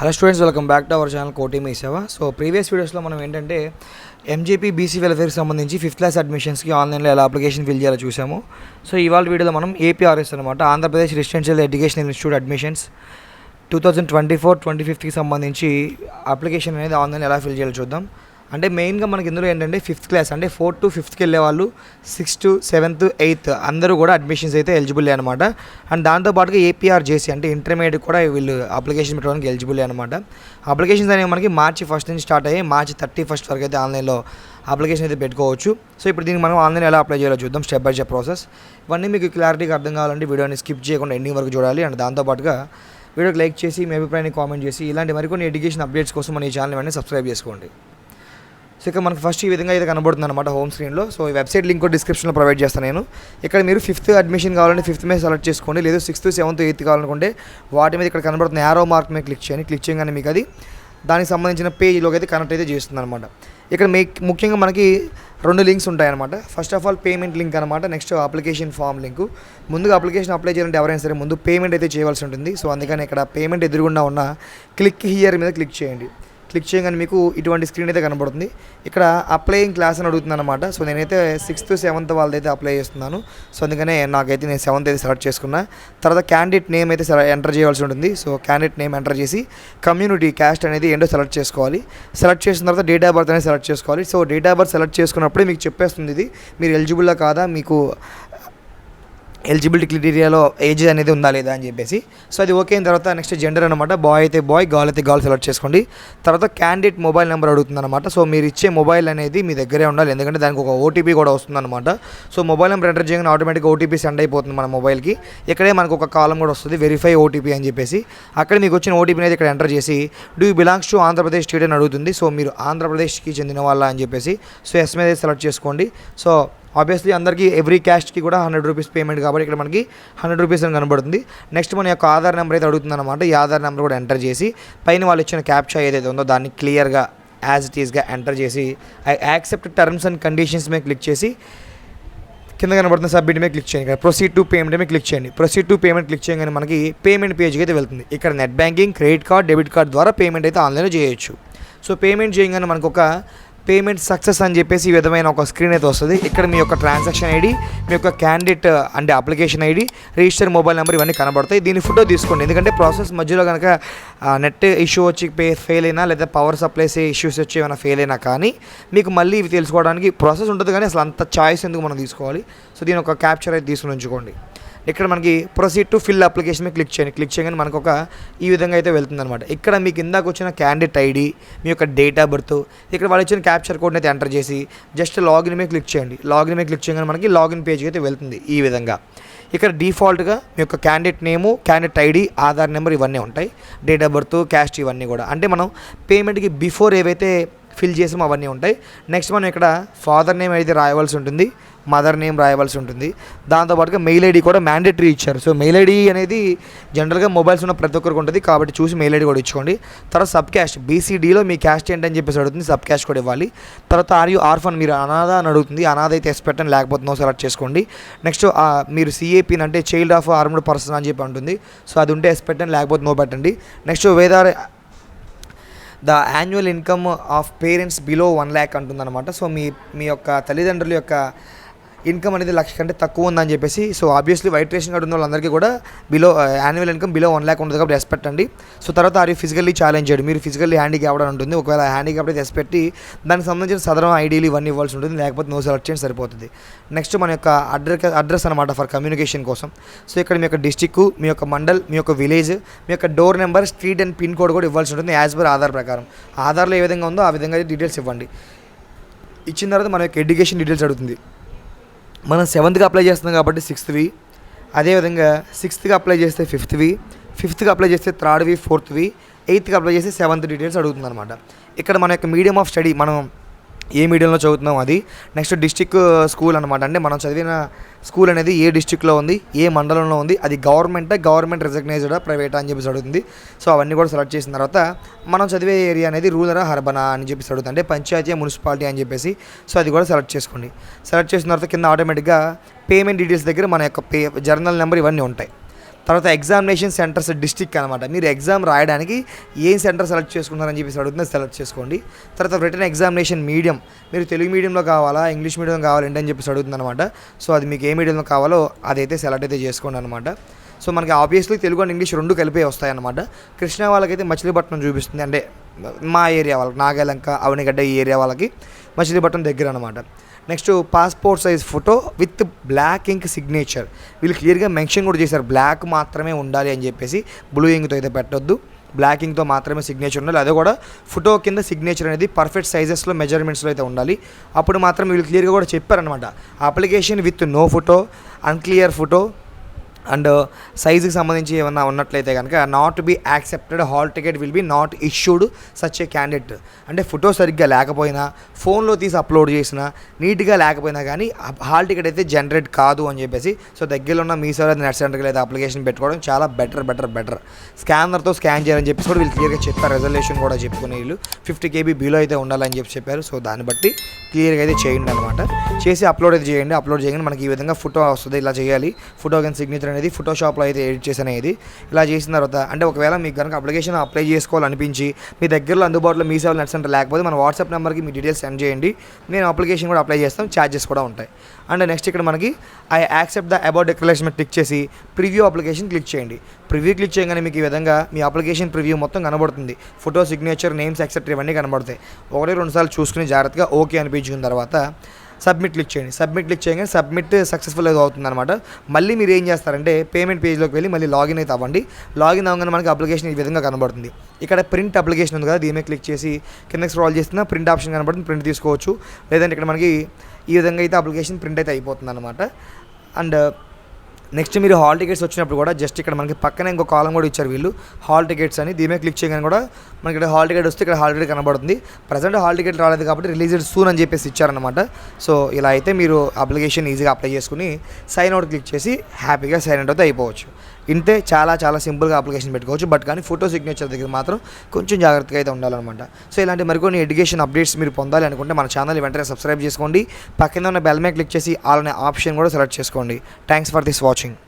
Hello students welcome back to our channel Koti Mee Seva so previous వీడియోస్లో మనం ఏంటంటే MJP BC వెల్ఫేర్కి సంబంధించి fifth class అడ్మిషన్స్కి ఆన్లైన్లో ఎలా అప్లికేషన్ ఫిల్ చేయాలో చూసాము. సో ఇవాళ వీడియోలో మనం ఏపీఆర్ఎస్ అనమాట Andhra Pradesh residential education institute admissions two thousand twenty four twenty ఫిఫ్త్కి సంబంధించి అప్లికేషన్ అనేది ఆన్లైన్ ఎలా ఫిల్ చేయాలో చూద్దాం. అంటే మెయిన్గా మనకి ఇందులో ఏంటంటే ఫిఫ్త్ క్లాస్ అంటే ఫోర్త్ టు ఫిఫ్త్కి వెళ్ళే వాళ్ళు సిక్స్త్ సెవెంత్ ఎయిత్ అందరూ కూడా అడ్మిషన్స్ అయితే ఎలిజిబుల్ అనమాట అండ్ దాంతోపాటుగా ఏపీఆర్ జేసీ అంటే ఇంటర్మీడియట్ కూడా వీళ్ళు అప్లికేషన్ పెట్టడానికి ఎలిజిబుల్ అనమాట అప్లికేషన్స్ అనేవి మనకి మార్చి ఫస్ట్ నుంచి స్టార్ట్ అయ్యి మార్చి థర్టీ ఫస్ట్ వరకు అయితే ఆన్లైన్లో అప్లికేషన్ అయితే పెట్టుకోవచ్చు. సో ఇప్పుడు దీనికి మనం ఆన్లైన్ ఎలా అప్లై చేయాలో చూద్దాం స్టెప్ బై స్టెప్ ప్రాసెస్ ఇవన్నీ మీకు క్లారిటీగా అర్థం కావాలంటే వీడియోని స్కిప్ చేయకుండా ఎండింగ్ వరకు చూడాలి. అండ్ దాంతోపాటుగా వీడియోకి లైక్ చేసి మీ అభిప్రాయాన్ని కామెంట్ చేసి ఇలాంటి మరికొన్ని ఎడ్యుకేషన్ అప్డేట్స్ కోసం మన ఈ ఛానల్ వెంటనే సబ్స్క్రైబ్ చేసుకోండి. సో ఇక్కడ మనకు ఫస్ట్ ఈ విధంగా అయితే కనబడుతుంది అనమాట హోమ్ స్క్రీన్లో సో ఈ వెబ్సైట్ లింక్ కూడా డిస్క్రిప్షన్లో ప్రొవైడ్ చేస్తాను నేను. ఇక్కడ మీరు ఫిఫ్త్ అడ్మిషన్ కావాలంటే ఫిఫ్త్ మీద సెలెక్ట్ చేసుకోండి. లేదు సిక్స్త్ సెవెంత్ ఎయిత్ కావాలనుకుంటే వాటి మీద ఇక్కడ కనబడుతున్న యారో మార్క్ మీద క్లిక్ చేయండి. క్లిక్ చేయగానే మీకు అది దానికి సంబంధించిన పేజ్లోకి అయితే కనెక్ట్ అయితే చేస్తుంది అనమాట ఇక్కడ మీ ముఖ్యంగా మనకి రెండు లింక్స్ ఉంటాయన్నమాట. First of all payment link అనమాట నెక్స్ట్ అప్లికేషన్ ఫామ్ లింక్ ముందుగా అప్లికేషన్ అప్లై చేయాలంటే ఎవరైనా సరే ముందు పేమెంట్ అయితే చేయవలసి ఉంటుంది. సో అందుకని ఇక్కడ పేమెంట్ ఎదురుగుండా ఉన్న క్లిక్ హియర్ మీద క్లిక్ చేయండి. క్లిక్ చేయగానే మీకు ఇటువంటి స్క్రీన్ అయితే కనబడుతుంది. ఇక్కడ అప్లయింగ్ క్లాస్ అని అడుగుతుంది అనమాట సో నేనైతే సిక్స్త్ సెవెంత్ వాళ్ళదైతే అప్లై చేస్తున్నాను. సో అందుకనే నాకైతే నేను సెవెంత్ అయితే సెలెక్ట్ చేసుకున్నా. తర్వాత క్యాండిడేట్ నేమ్ అయితే ఎంటర్ చేయవలసి ఉంటుంది. సో క్యాండిడేట్ నేమ్ ఎంటర్ చేసి కమ్యూనిటీ క్యాస్ట్ అనేది ఏంటో సెలెక్ట్ చేసుకోవాలి. సెలెక్ట్ చేసిన తర్వాత డేట్ ఆఫ్ బర్త్ అనేది సెలెక్ట్ చేసుకోవాలి. So date of birth select చేసుకున్నప్పుడే మీకు చెప్పేస్తుంది ఇది. మీరు ఎలిజిబుల్లా కాదా? మీకు ఎలిజిబిలిటీ క్రైటీరియాలో ఏజ్ అనేది ఉందా లేదా అని చెప్పేసి. సో అది ఓకే అయిన తర్వాత నెక్స్ట్ జెండర్ అనమాట బాయ్ అయితే బాయ్ గర్ల్ అయితే గర్ల్ సెలెక్ట్ చేసుకోండి. తర్వాత క్యాండిడేట్ మొబైల్ నెంబర్ అడుగుతుంది అనమాట సో మీరు ఇచ్చే మొబైల్ అనేది మీ దగ్గరే ఉండాలి. ఎందుకంటే దానికి ఒక ఓటీపీ కూడా వస్తుందన్నమాట. సో మొబైల్ నెంబర్ ఎంటర్ చేయగానే ఆటోమేటిక్గా ఓటీపీ సెండ్ అయిపోతుంది మన మొబైల్కి ఇక్కడే మనకు ఒక కాలం కూడా వస్తుంది వెరిఫై ఓటీపీ అని చెప్పేసి. అక్కడ మీకు వచ్చిన ఓటీపీ అనేది ఇక్కడ ఎంటర్ చేసి do you belongs to Andhra Pradesh state అని అడుగుతుంది. సో మీరు ఆంధ్రప్రదేశ్కి చెందిన వాళ్ళ అని చెప్పేసి. సో ఎస్ మీద సెలెక్ట్ చేసుకోండి. సో ఆబ్వియస్లీ అందరికీ ఎవ్రీ క్యాస్ట్కి కూడా హండ్రెడ్ రూపీస్ పేమెంట్ కాబట్టి ఇక్కడ మనకి హండ్రెడ్ రూపీస్ అని కనబడుతుంది. నెక్స్ట్ మన యొక్క ఆధార్ నెంబర్ అయితే అడుగుతుంది అనమాట ఈ ఆధార్ నెంబర్ కూడా ఎంటర్ చేసి పైన వాళ్ళు ఇచ్చిన క్యాప్చా ఏదైతే ఉందో దాన్ని క్లియర్గా యాజ్ ఇట్ ఈస్గా ఎంటర్ చేసి I accept terms and conditions మీద క్లిక్ చేసి కింద కనబడుతున్న సబ్మిట్ మీద క్లిక్ చేయండి. ఇక్కడ ప్రొసీడ్ టు పేమెంట్ మీద క్లిక్ చేయండి. ప్రొసీడ్ టు పేమెంట్ క్లిక్ చేయగానే మనకి పేమెంట్ పేజ్కి అయితే వెళ్తుంది. ఇక్కడ net banking credit card debit card ద్వారా పేమెంట్ అయితే ఆన్లైన్లో చేయొచ్చు. సో పేమెంట్ చేయగానే మనకు ఒక పేమెంట్ సక్సెస్ అని చెప్పేసి ఈ విధమైన ఒక స్క్రీన్ అయితే వస్తుంది. ఇక్కడ మీ యొక్క ట్రాన్సాక్షన్ ఐడి మీ యొక్క క్యాండిడేట్ అంటే application ID register mobile number ఇవన్నీ కనబడతాయి. దీని ఫోటో తీసుకోండి. ఎందుకంటే ప్రాసెస్ మధ్యలో కనుక నెట్ ఇష్యూ వచ్చి పే ఫెయిల్ అయినా లేదా పవర్ సప్లైస్ ఇష్యూస్ వచ్చి ఏమైనా ఫెయిల్ అయినా కానీ మీకు మళ్ళీ ఇవి తెలుసుకోవడానికి ప్రాసెస్ ఉంటుంది కానీ అసలు అంత ఛాయిస్ ఎందుకు మనం తీసుకోవాలి? సో దీని ఒక క్యాప్చర్ అయితే తీసుకుని ఉంచుకోండి. ఇక్కడ మనకి ప్రొసీడ్ టు ఫిల్ అప్లికేషన్ మీద క్లిక్ చేయండి. క్లిక్ చేయగానే మనకు ఒక ఈ విధంగా అయితే వెళ్తుంది అనమాట ఇక్కడ మీకు ఇందాక వచ్చిన క్యాండిడేట్ ఐడి మీ యొక్క డేట్ ఆఫ్ బర్త్ ఇక్కడ వాళ్ళు ఇచ్చిన క్యాప్చర్ కోడ్ని అయితే ఎంటర్ చేసి జస్ట్ లాగిన్ మీద క్లిక్ చేయండి. లాగిన్ మీద క్లిక్ చేయగానే మనకి లాగిన్ పేజ్కి అయితే వెళ్తుంది ఈ విధంగా. ఇక్కడ డిఫాల్ట్గా మీ యొక్క candidate name candidate ID Aadhaar number ఇవన్నీ ఉంటాయి. డేట్ ఆఫ్ బర్త్ క్యాస్ట్ ఇవన్నీ కూడా. అంటే మనం పేమెంట్కి బిఫోర్ ఏవైతే ఫిల్ చేసామో అవన్నీ ఉంటాయి. నెక్స్ట్ మనం ఇక్కడ ఫాదర్ నేమ్ అయితే రాయవలసి ఉంటుంది మదర్ నేమ్ రాయవలసి ఉంటుంది. దాంతోపాటుగా మెయిల్ ఐడి కూడా మ్యాండేటరీ ఇచ్చారు. సో మెయిల్ ఐడి అనేది జనరల్గా మొబైల్స్ ఉన్న ప్రతి ఒక్కరికి ఉంటుంది కాబట్టి చూసి మెయిల్ ఐడి కూడా ఇచ్చుకోండి. తర్వాత సబ్ క్యాస్ట్ బీసీడీలో మీ క్యాస్ట్ ఏంటని చెప్పేసి అడుగుతుంది సబ్ క్యాష్ కూడా ఇవ్వాలి. తర్వాత ఆర్ యూ ఆర్ఫన్ మీరు అనాథ అని అడుగుతుంది అనాథ అయితే ఎస్ పెట్టండి లేకపోతే నో సెలెక్ట్ చేసుకోండి. నెక్స్ట్ మీరు సిఏపిన్ అంటే చైల్డ్ ఆఫ్ ఆర్మ్డ్ పర్సన్ అని చెప్పి ఉంటుంది. సో అది ఉంటే ఎస్ పెట్టండి లేకపోతే నో పెట్టండి. Next whether the annual income of parents below one lakh అంటుందన్నమాట. So మీ మీ యొక్క తల్లిదండ్రుల యొక్క ఇన్కమ్ అనేది లక్ష కంటే తక్కువ ఉందని చెప్పేసి so obviously white ration card ఉన్న వాళ్ళందరికీ కూడా below annual income below one lakh ఉంటుంది కాబట్టి రెస్పెక్ట్ అండి సో తర్వాత ఆర్ ఫిజికల్లీ ఛాలెంజ్ చేయడం మీరు ఫిజికల్లీ హ్యాండిక్యాప్ అని ఉంటుంది. ఒకవేళ హ్యాండిక్యాప్ అయితే పెట్టి దానికి సంబంధించిన సదరం ఐడీలు ఇవన్నీ ఇవ్వాల్సి ఉంటుంది. లేకపోతే నో సెలెక్ట్ చేయండి సరిపోతుంది. నెక్స్ట్ మన యొక్క అడ్రస్ అడ్రస్ అనమాట ఫర్ కమ్యూనికేషన్ కోసం. సో ఇక్కడ మీ యొక్క డిస్టిక్ మీ యొక్క మండల్ మీ యొక్క విలేజ్ మీ యొక్క door number street and pin code కూడా ఇవ్వాల్సి ఉంటుంది యాజ్ పర్ ఆధార్ ప్రకారం. ఆధార్లో ఏ విధంగా ఉందో ఆ విధంగా డీటెయిల్స్ ఇవ్వండి. ఇచ్చిన తర్వాత మన యొక్క ఎడ్యుకేషన్ డీటెయిల్స్ అడుగుతుంది. మనం సెవెంత్కి అప్లై చేస్తున్నాం కాబట్టి సిక్స్త్వి. అదేవిధంగా సిక్స్త్కి అప్లై చేస్తే ఫిఫ్త్వి. ఫిఫ్త్కి అప్లై చేస్తే థర్డ్వి ఫోర్త్వి. ఎయిత్కి అప్లై చేస్తే సెవెంత్ డీటెయిల్స్ అడుగుతుంది అనమాట ఇక్కడ మన యొక్క మీడియం ఆఫ్ స్టడీ మనం ఏ మీడియంలో చదువుతున్నాం అది? నెక్స్ట్ డిస్టిక్ స్కూల్ అనమాట అంటే మనం చదివిన స్కూల్ అనేది ఏ డిస్టిక్లో ఉంది ఏ మండలంలో ఉంది అది గవర్నమెంట్ గవర్నమెంట్ రికగ్నైజ్డా ప్రైవేటా అని చెప్పేసి అడుగుతుంది. సో అవన్నీ కూడా సెలెక్ట్ చేసిన తర్వాత మనం చదివే ఏరియా అనేది రూరల్ హర్బనా అని చెప్పేసి అడుగుతుంది. అంటే పంచాయతీ మున్సిపాలిటీ అని చెప్పేసి. సో అది కూడా సెలెక్ట్ చేసుకోండి. సెలెక్ట్ చేసిన తర్వాత కింద ఆటోమేటిక్గా పేమెంట్ డీటెయిల్స్ దగ్గర మన యొక్క పే జర్నల్ నెంబర్ ఇవన్నీ ఉంటాయి. తర్వాత ఎగ్జామినేషన్ సెంటర్స్ డిస్టిక్ అనమాట మీరు ఎగ్జామ్ రాయడానికి ఏ సెంటర్ సెలెక్ట్ చేసుకుంటారని చెప్పేసి అడుగుతుంది సెలెక్ట్ చేసుకోండి. తర్వాత రిటర్న్ ఎగ్జామినేషన్ మీడియం మీరు తెలుగు మీడియంలో కావాలా ఇంగ్లీష్ మీడియం కావాలంటే అని చెప్పేసి అడుగుతుంది అనమాట సో అది మీకు ఏ మీడియంలో కావాలో అదైతే సెలెక్ట్ అయితే చేసుకోండి అనమాట సో మనకి ఆబ్వియస్లీ తెలుగు అండ్ ఇంగ్లీష్ రెండు కలిపే వస్తాయి అనమాట కృష్ణా వాళ్ళకైతే మచిలీపట్నం చూపిస్తుంది. అంటే మా ఏరియా వాళ్ళకి నాగలంక అవనిగడ్డ ఈ ఏరియా వాళ్ళకి మచిలీపట్నం దగ్గర అనమాట next passport size photo with black ink signature. వీళ్ళు క్లియర్గా మెన్షన్ కూడా చేశారు బ్లాక్ మాత్రమే ఉండాలి అని చెప్పేసి బ్లూ ఇంక్తో అయితే పెట్టొద్దు. బ్లాకింగ్తో మాత్రమే సిగ్నేచర్ ఉండాలి. అదే కూడా ఫోటో కింద సిగ్నేచర్ అనేది పర్ఫెక్ట్ సైజెస్లో మెజర్మెంట్స్లో అయితే ఉండాలి. అప్పుడు మాత్రం వీళ్ళు క్లియర్గా కూడా చెప్పారనమాట application with no photo unclear photo and సైజుకి సంబంధించి ఏమన్నా ఉన్నట్లయితే కనుక not be accepted hall ticket will be not issued such a candidate అంటే ఫోటో సరిగ్గా లేకపోయినా ఫోన్లో తీసి అప్లోడ్ చేసినా నీట్గా లేకపోయినా కానీ హాల్ టికెట్ అయితే జనరేట్ కాదు అని చెప్పేసి సో దగ్గరలో ఉన్న మీ సేవ నెట్ సెంటర్కి అయితే అప్లికేషన్ పెట్టుకోవడం చాలా బెటర్ బెటర్ బెటర్ స్కానర్తో స్కాన్ చేయాలని చెప్పేసి కూడా వీళ్ళు క్లియర్గా చెప్పారు. రిజల్యూషన్ కూడా చెప్పుకునే వీళ్ళు. ఫిఫ్టీ కేబీ బిలో అయితే ఉండాలని చెప్పి చెప్పారు. సో దాన్ని బట్టి క్లియర్గా అయితే చేయండి అనమాట చేసి అప్లోడ్ అయితే చేయండి. అప్లోడ్ చేయగానే మనకి ఈ విధంగా ఫోటో వస్తుంది. ఇలా చేయాలి. ఫోటో కానీ సిగ్నేచర్ అనేది ఫోటోషాప్లో అయితే ఎడిట్ చేసి అనేది ఇలా చేసిన తర్వాత అంటే ఒకవేళ మీకు కనుక అప్లికేషన్ అప్లై చేసుకోవాలనిపించి మీ దగ్గరలో అందుబాటులో మీ సేవలు నెట్ సెంటర్ లేకపోతే మన వాట్సాప్ నెంబర్కి మీ డీటెయిల్స్ సెండ్ చేయండి. నేను అప్లికేషన్ కూడా అప్లై చేస్తాం ఛార్జెస్ కూడా ఉంటాయి. అండ్ నెక్స్ట్ ఇక్కడ మనకి I accept the about declaration click చేసి ప్రివ్యూ అప్లికేషన్ క్లిక్ చేయండి. ప్రివ్యూ క్లిక్ చేయగానే మీకు ఈ విధంగా మీ అప్లికేషన్ ప్రివ్యూ మొత్తం కనబడుతుంది. ఫోటో సిగ్నేచర్ నేమ్స్ ఎక్సెట్రా ఇవన్నీ కనబడతాయి. ఒకటి రెండు సార్లు చూసుకుని జాగ్రత్తగా ఓకే అనిపించుకున్న తర్వాత సబ్మిట్ క్లిక్ చేయండి సబ్మిట్ క్లిక్ చేయగానే సబ్మిట్ సక్సెస్ఫుల్ అయితే అవుతుంది అనమాట మళ్ళీ మీరు ఏం చేస్తారంటే పేమెంట్ పేజ్లోకి వెళ్ళి మళ్ళీ లాగిన్ అయితే అవ్వండి. లాగిన్ అవ్వగానే మనకి అప్లికేషన్ ఈ విధంగా కనబడుతుంది. ఇక్కడ ప్రింట్ అప్లికేషన్ ఉంది కదా దీని క్లిక్ చేసి కిందకి స్క్రాల్ చేస్తున్నా ప్రింట్ ఆప్షన్ కనబడుతుంది ప్రింట్ తీసుకోవచ్చు. లేదంటే ఇక్కడ మనకి ఈ విధంగా అయితే అప్లికేషన్ ప్రింట్ అయితే అయిపోతుంది అనమాట అండ్ నెక్స్ట్ మీరు హాల్ టికెట్స్ వచ్చినప్పుడు కూడా జస్ట్ ఇక్కడ మనకి పక్కనే ఇంకో కాలం కూడా ఇచ్చారు వీళ్ళు. హాల్ టికెట్స్ అని దీని మీద క్లిక్ చేయగానే కూడా మనకి ఇక్కడ హాల్ టికెట్ వస్తే ఇక్కడ హాల్ టికెట్ కనబడుతుంది. ప్రజెంట్ హాల్ టికెట్ రాలేదు కాబట్టి రిలీజ్డ్ సూన్ అని చెప్పేసి ఇచ్చారనమాట సో ఇలా అయితే మీరు అప్లికేషన్ ఈజీగా అప్లై చేసుకుని సైన్ అవుట్ క్లిక్ చేసి హ్యాపీగా సైన్ అవుట్ అయితే అయిపోవచ్చు. ఇంతే చాలా చాలా సింపుల్గా అప్లికేషన్ పెట్టుకోవచ్చు. బట్ కానీ ఫోటో సిగ్నేచర్ దగ్గర మాత్రం కొంచెం జాగ్రత్తగా అయితే ఉండాలన్నమాట. సో ఇలాంటి మరికొన్ని ఎడ్యుకేషన్ అప్డేట్స్ మీరు పొందాలి అనుకుంటే మన ఛానల్ వెంటనే సబ్స్క్రైబ్ చేసుకోండి. పక్కన ఉన్న బెల్ మీద క్లిక్ చేసి ఆల్ అనే ఆప్షన్ కూడా సెలెక్ట్ చేసుకోండి. Thanks for this watching